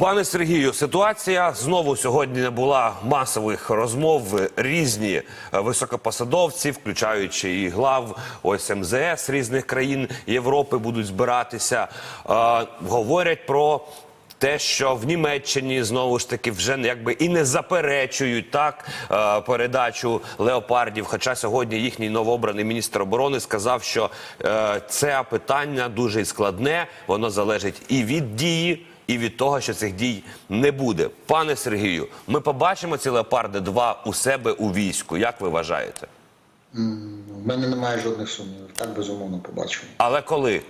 Пане Сергію, ситуація знову сьогодні набула масових розмов. Різні е, високопосадовці, включаючи і глав ось МЗС різних країн Європи, будуть збиратися. Е, говорять про те, що в Німеччині знову ж таки вже якби і не заперечують так е, передачу леопардів. Хоча сьогодні їхній новообраний міністр оборони сказав, що е, це питання дуже складне, воно залежить і від дії. І від того, що цих дій не буде, пане Сергію, ми побачимо ці леопарди 2 у себе у війську. Як ви вважаєте? У мене немає жодних сумнівів. Так безумовно побачимо. Але коли?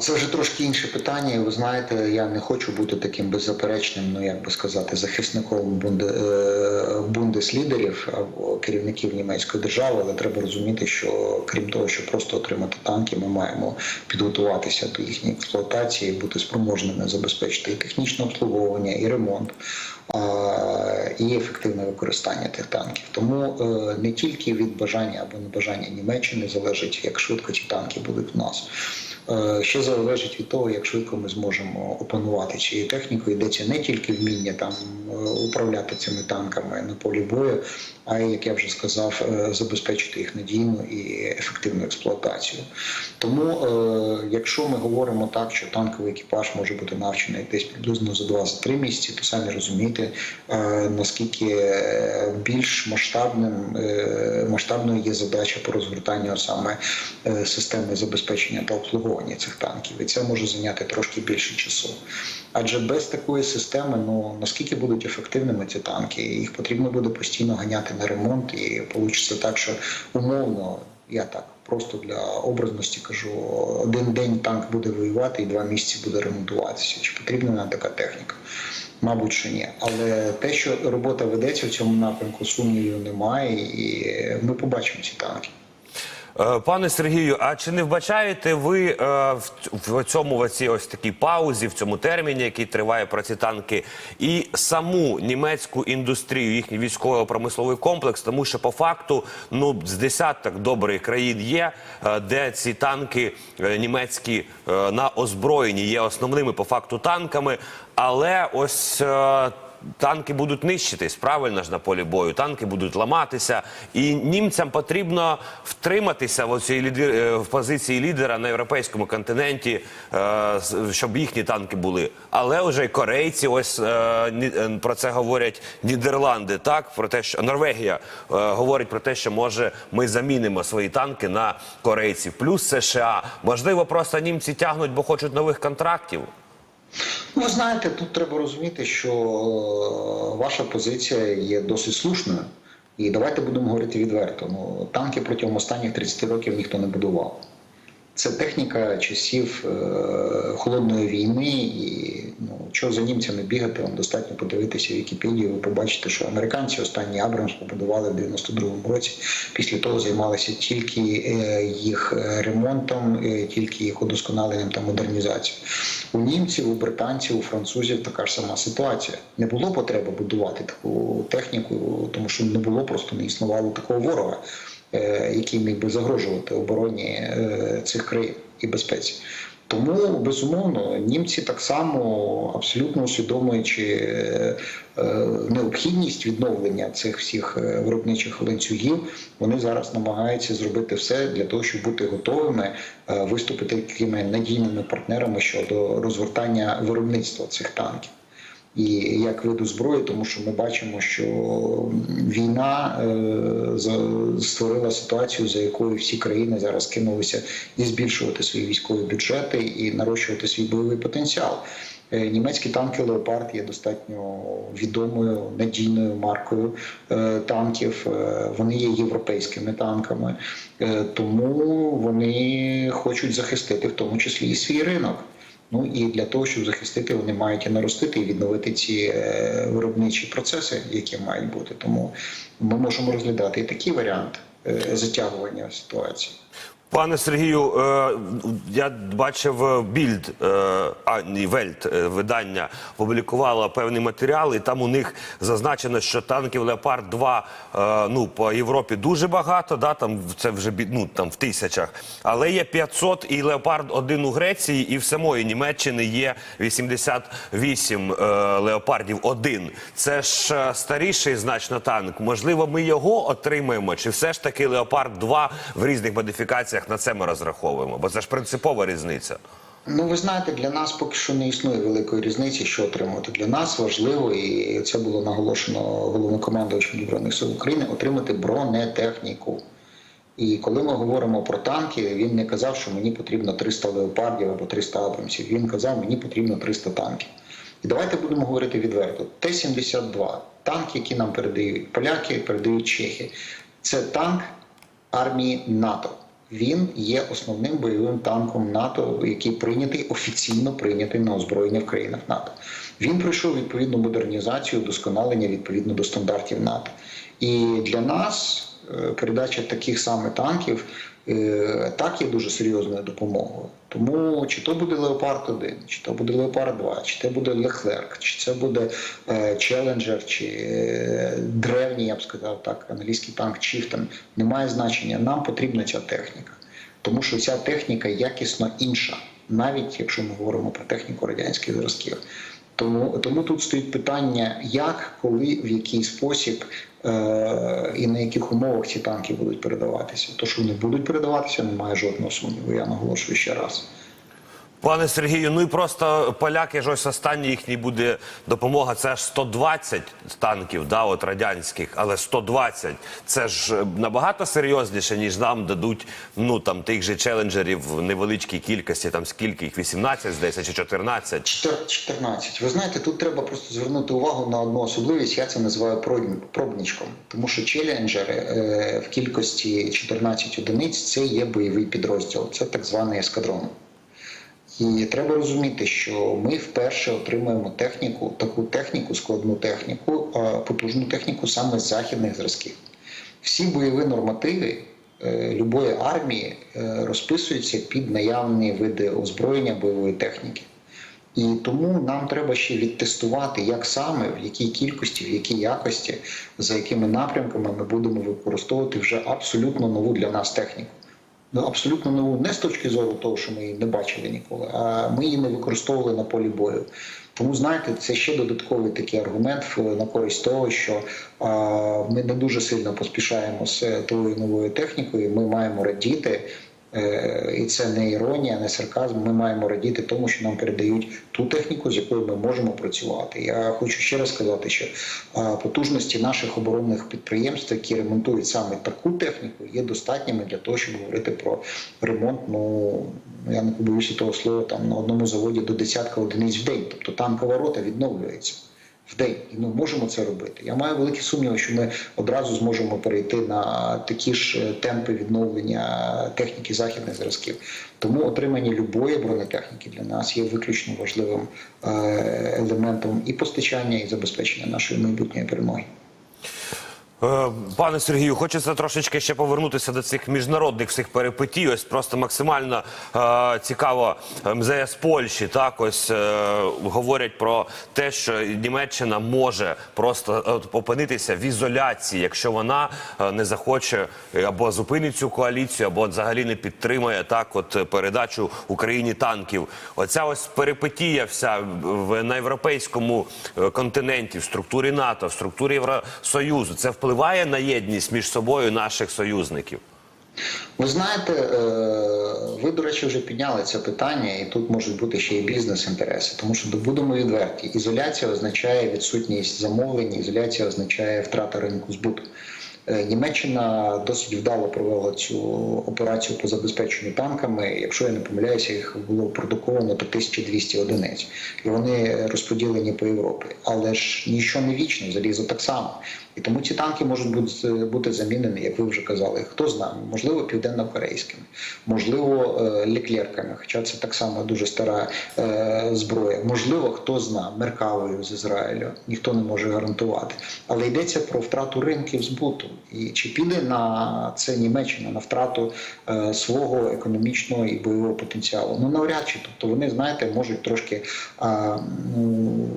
Це вже трошки інше питання. Ви знаєте, я не хочу бути таким беззаперечним, ну як би сказати, захисником бунде, е, бундеслідерів або керівників німецької держави, але треба розуміти, що крім того, що просто отримати танки, ми маємо підготуватися до їхньої експлуатації, бути спроможними забезпечити і технічне обслуговування, і ремонт. І ефективне використання тих танків, тому е, не тільки від бажання або небажання Німеччини залежить, як швидко ці танки будуть у нас. Е, Ще залежить від того, як швидко ми зможемо опанувати цією технікою. Йдеться не тільки вміння там е, управляти цими танками на полі бою, а як я вже сказав, е, забезпечити їх надійну і ефективну експлуатацію. Тому, е, якщо ми говоримо так, що танковий екіпаж може бути навчений десь приблизно за 2-3 місяці, то самі розумієте, е, наскільки більш масштабним масштабною є задача по розгортанню саме системи забезпечення та обслуговування цих танків, і це може зайняти трошки більше часу. Адже без такої системи, ну наскільки будуть ефективними ці танки, їх потрібно буде постійно ганяти на ремонт, і вийде так, що умовно я так просто для образності кажу: один день танк буде воювати і два місяці буде ремонтуватися. Чи потрібна нам така техніка? Мабуть, що ні. Але те, що робота ведеться в цьому напрямку, сумнівів немає, і ми побачимо ці танки. Е, Пане Сергію, а чи не вбачаєте ви е, в, цьому в цій ось такій паузі, в цьому терміні, який триває про ці танки, і саму німецьку індустрію, їхній військово-промисловий комплекс, тому що по факту ну з десяток добрих країн є, е, де ці танки німецькі на озброєнні є основними по факту танками, але ось. Танки будуть нищитись, правильно ж на полі бою. Танки будуть ламатися, і німцям потрібно втриматися в цій лідер... е, в позиції лідера на європейському континенті, е, щоб їхні танки були. Але вже й корейці, ось е, е, про це говорять Нідерланди. Так про те, що Норвегія е, говорить про те, що може ми замінимо свої танки на корейців, плюс США. Можливо, просто німці тягнуть, бо хочуть нових контрактів. Ну, ви знаєте, тут треба розуміти, що е, ваша позиція є досить слушною. І давайте будемо говорити відверто. Ну, танки протягом останніх 30 років ніхто не будував. Це техніка часів е, холодної війни, і ну, що за німцями бігати, вам достатньо подивитися Вікіпедію, ви побачите, що американці останні Абрамс побудували в 92-му році. Після того займалися тільки е, їх е, ремонтом, тільки їх удосконаленням та модернізацією. У німців, у британців, у французів така ж сама ситуація. Не було потреби будувати таку техніку, тому що не було просто не існувало такого ворога який міг би загрожувати обороні е, цих країн і безпеці. Тому безумовно німці так само абсолютно усвідомлюючи е, е, необхідність відновлення цих всіх е, виробничих ланцюгів, вони зараз намагаються зробити все для того, щоб бути готовими е, виступити такими надійними партнерами щодо розгортання виробництва цих танків і як виду зброї, тому що ми бачимо, що війна е, створила ситуацію, за якою всі країни зараз кинулися і збільшувати свої військові бюджети і нарощувати свій бойовий потенціал. Е, Німецькі танки Леопард є достатньо відомою надійною маркою е, танків. Вони є європейськими танками, тому вони хочуть захистити в тому числі і свій ринок. Ну і для того, щоб захистити, вони мають і наростити і відновити ці е, виробничі процеси, які мають бути. Тому ми можемо розглядати і такий варіант е, затягування ситуації. Пане Сергію, е, я бачив е, більд, е, а ні, Вельт видання публікувало певний матеріал, і там у них зазначено, що танків Леопард 2 е, ну по Європі дуже багато. Да, там це вже ну, там в тисячах, але є 500 і Леопард 1 у Греції, і в самої Німеччини є 88 е, леопардів 1. Це ж старіший значно танк. Можливо, ми його отримаємо, чи все ж таки Леопард 2 в різних модифікаціях на це ми розраховуємо? Бо це ж принципова різниця. Ну, ви знаєте, для нас поки що не існує великої різниці, що отримувати. Для нас важливо, і це було наголошено головнокомандувачем Збройних сил України, отримати бронетехніку. І коли ми говоримо про танки, він не казав, що мені потрібно 300 леопардів або 300 абрамсів. Він казав, мені потрібно 300 танків. І давайте будемо говорити відверто. Т-72, танк, який нам передають поляки, передають чехи, це танк армії НАТО. Він є основним бойовим танком НАТО, який прийнятий офіційно прийнятий на озброєння в країнах НАТО. Він пройшов відповідну модернізацію, удосконалення відповідно до стандартів НАТО. І для нас е, передача таких саме танків так є дуже серйозною допомогою. Тому чи то буде Леопард 1, чи то буде Леопард 2, чи це буде Лехлерк, чи це буде е, Челенджер, чи е, древній, я б сказав так, англійський танк Чіфтен, не має значення. Нам потрібна ця техніка, тому що ця техніка якісно інша, навіть якщо ми говоримо про техніку радянських зразків. Тому, тому тут стоїть питання, як, коли, в який спосіб е- і на яких умовах ці танки будуть передаватися. То, що вони будуть передаватися, немає жодного сумніву. Я наголошую ще раз. Пане Сергію, ну і просто поляки ж ось останній їхній буде допомога. Це ж 120 танків, да, от радянських, але 120. Це ж е, набагато серйозніше, ніж нам дадуть ну там тих же челенджерів в невеличкій кількості. Там скільки їх 18, здається, чи 14. Чотир- 14. Ви знаєте, тут треба просто звернути увагу на одну особливість. Я це називаю проб- пробничком, тому що челенджери е, в кількості 14 одиниць це є бойовий підрозділ, це так званий ескадрон. І треба розуміти, що ми вперше отримуємо техніку, таку техніку, складну техніку, потужну техніку саме з західних зразків. Всі бойові нормативи е, любої армії е, розписуються під наявні види озброєння бойової техніки. І тому нам треба ще відтестувати, як саме, в якій кількості, в якій якості, за якими напрямками ми будемо використовувати вже абсолютно нову для нас техніку. Ну, абсолютно нову не з точки зору того, що ми її не бачили ніколи, а ми її не використовували на полі бою. Тому знаєте, це ще додатковий такий аргумент на користь того, що ми не дуже сильно поспішаємо з тою новою технікою. Ми маємо радіти. Е, І це не іронія, не сарказм. Ми маємо радіти тому, що нам передають ту техніку, з якою ми можемо працювати. Я хочу ще раз сказати, що потужності наших оборонних підприємств, які ремонтують саме таку техніку, є достатніми для того, щоб говорити про ремонт. Ну я не побоюся того слова там на одному заводі до десятка одиниць в день. Тобто танкова рота відновлюється в день, і ми можемо це робити. Я маю великі сумніви, що ми одразу зможемо перейти на такі ж е, темпи відновлення техніки західних зразків. Тому отримання любої бронетехніки для нас є виключно важливим е, елементом і постачання, і забезпечення нашої майбутньої перемоги. Е, Пане Сергію, хочеться трошечки ще повернутися до цих міжнародних всіх перипетій. Ось просто максимально е, цікаво МЗС Польщі. Так ось е, говорять про те, що Німеччина може просто е, опинитися в ізоляції, якщо вона е, не захоче або зупинить цю коаліцію, або взагалі не підтримає так, от передачу Україні танків. Оця ось перипетія вся в на європейському континенті, в структурі НАТО, в структурі Євросоюзу. Це впливає на єдність між собою наших союзників. Ви знаєте, е, ви, до речі, вже підняли це питання, і тут можуть бути ще й бізнес-інтереси, тому що будемо відверті. Ізоляція означає відсутність замовлень, ізоляція означає втрата ринку збуту. Е, Німеччина досить вдало провела цю операцію по забезпеченню танками. Якщо я не помиляюся, їх було продуковано до 1200 одиниць, і вони розподілені по Європі. Але ж нічого не вічно, залізо так само. І тому ці танки можуть бути, бути замінені, як ви вже казали. Хто знає, можливо, південно-корейськими, можливо, е, ліклерками, хоча це так само дуже стара е, зброя. Можливо, хто знає, меркавою з Ізраїлю. Ніхто не може гарантувати. Але йдеться про втрату ринків збуту. І чи піде на це Німеччина на втрату е, свого економічного і бойового потенціалу? Ну навряд чи. Тобто вони, знаєте, можуть трошки а, ну,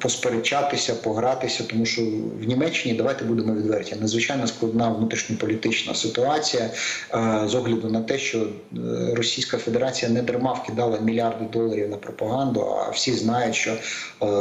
посперечатися, погратися, тому що в Німеччині давайте будемо відверті. Надзвичайно складна внутрішньополітична ситуація е, з огляду на те, що е, Російська Федерація не дарма вкидала мільярди доларів на пропаганду. А всі знають, що е,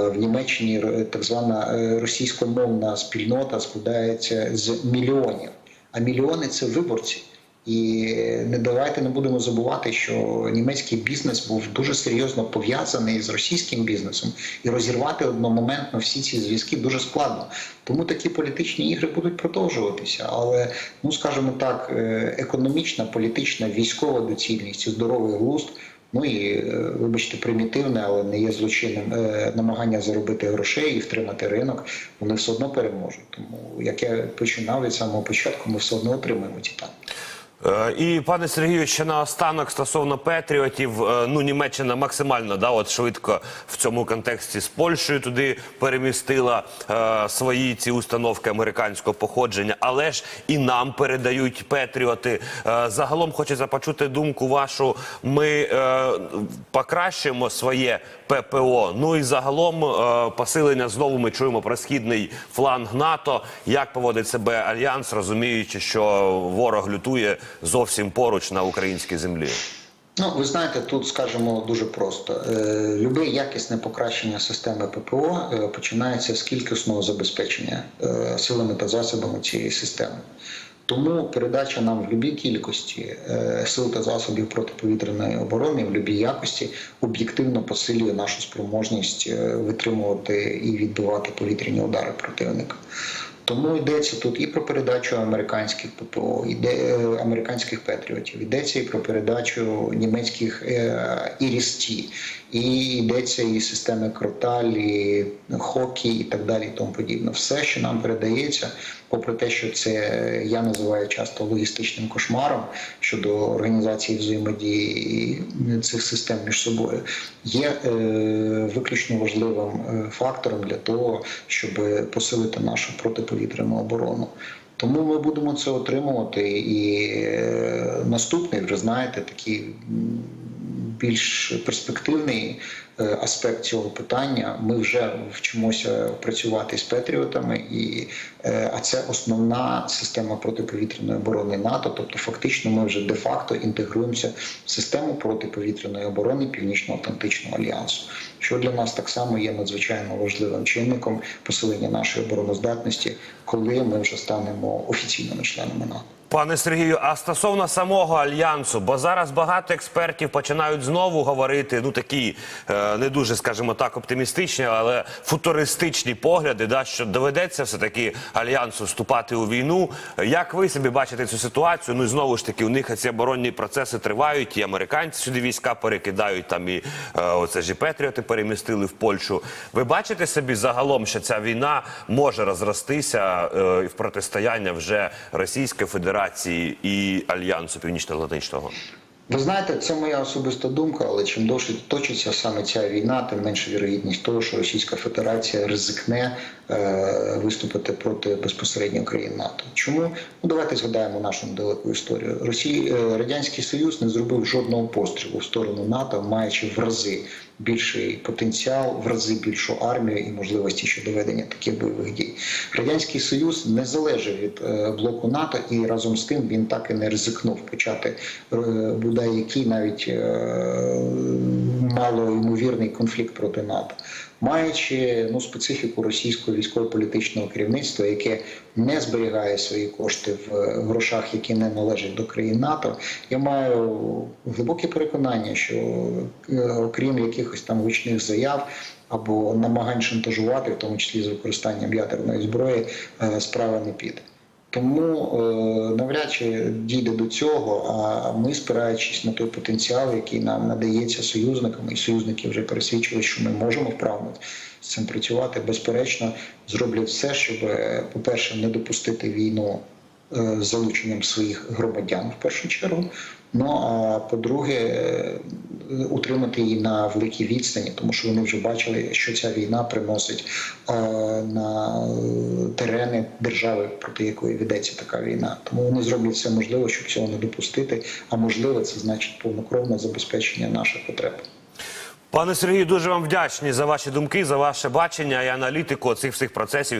в Німеччині так звана російськомовна спільнота складається з мільйонів. А мільйони це виборці. І не давайте не будемо забувати, що німецький бізнес був дуже серйозно пов'язаний з російським бізнесом, і розірвати одномоментно всі ці зв'язки дуже складно. Тому такі політичні ігри будуть продовжуватися. Але ну скажімо так, е, економічна, політична, військова доцільність і здоровий глузд. Ну і е, вибачте, примітивне, але не є злочинним е, намагання заробити грошей і втримати ринок. Вони все одно переможуть. Тому як я починав від самого початку, ми все одно отримаємо ті танки. Е, І пане Сергію, ще наостанок стосовно Петріотів, е, ну Німеччина максимально да, от швидко в цьому контексті з Польщею туди перемістила е, свої ці установки американського походження, але ж і нам передають Петріоти. Е, загалом хочеться почути думку вашу. Ми е, покращуємо своє ППО. Ну і загалом е, посилення знову ми чуємо про східний фланг НАТО. Як поводить себе альянс, розуміючи, що ворог лютує зовсім поруч на українській землі. Ну, ви знаєте, тут скажемо дуже просто: Е, любе якісне покращення системи ППО е, починається з кількісного забезпечення е, силами та засобами цієї системи. Тому передача нам в будь-якій кількості е, сил та засобів протиповітряної оборони в будь-якій якості об'єктивно посилює нашу спроможність е, витримувати і відбивати повітряні удари противника. Тому йдеться тут і про передачу американських ППО, іде е, американських патріотів, йдеться і про передачу німецьких е, ІРІС-Ті, і йдеться і системи кроталі, Хокі, і так далі, і тому подібне. Все, що нам передається, попри те, що це я називаю часто логістичним кошмаром щодо організації взаємодії цих систем між собою, є е, виключно важливим е, фактором для того, щоб посилити нашу протиповітряну оборону. Тому ми будемо це отримувати. І е, наступний, вже знаєте, такий більш перспективний е, аспект цього питання. Ми вже вчимося працювати з Петріотами, і, е, а це основна система протиповітряної оборони НАТО. Тобто, фактично, ми вже де-факто інтегруємося в систему протиповітряної оборони Північно-Атлантичного альянсу, що для нас так само є надзвичайно важливим чинником посилення нашої обороноздатності, коли ми вже станемо офіційними членами НАТО. Пане Сергію, а стосовно самого альянсу, бо зараз багато експертів починають знову говорити, ну такі е, не дуже, скажімо так, оптимістичні, але футуристичні погляди, да, що доведеться все таки альянсу вступати у війну. Як ви собі бачите цю ситуацію? Ну і знову ж таки, у них ці оборонні процеси тривають, і американці сюди війська перекидають там, і е, оце ж і Петріоти перемістили в Польщу. Ви бачите собі загалом, що ця війна може розростися е, в протистояння вже Російської Федерації і Альянсу Північно-Атлантичного? Ви знаєте, це моя особиста думка, але чим довше точиться саме ця війна, тим менша вірогідність того, що Російська Федерація ризикне е, виступити проти безпосередньо країн НАТО. Чому? Ну давайте згадаємо нашу недалеку історію. Росії е, радянський Союз не зробив жодного пострілу в сторону НАТО, маючи в рази більший потенціал, в рази більшу армію і можливості щодо ведення таких бойових дій. Радянський Союз не залежав від е, блоку НАТО, і разом з тим він так і не ризикнув почати е, який навіть е, малоймовірний конфлікт проти НАТО. Маючи ну специфіку російського військово-політичного керівництва, яке не зберігає свої кошти в грошах, які не належать до країн НАТО, я маю глибоке переконання, що е, окрім якихось там гучних заяв або намагань шантажувати, в тому числі з використанням ядерної зброї, е, справа не піде. Тому е, навряд чи дійде до цього. А ми, спираючись на той потенціал, який нам надається союзниками, і союзники вже пересвідчили, що ми можемо вправно з цим працювати, безперечно, зроблять все, щоб, е, по-перше, не допустити війну залученням своїх громадян в першу чергу. Ну а по-друге, е, утримати її на великій відстані, тому що вони вже бачили, що ця війна приносить е, на е, терени держави, проти якої ведеться така війна. Тому вони зроблять все можливе, щоб цього не допустити. А можливо, це значить повнокровне забезпечення наших потреб. Пане Сергію, дуже вам вдячні за ваші думки, за ваше бачення і аналітику цих всіх процесів.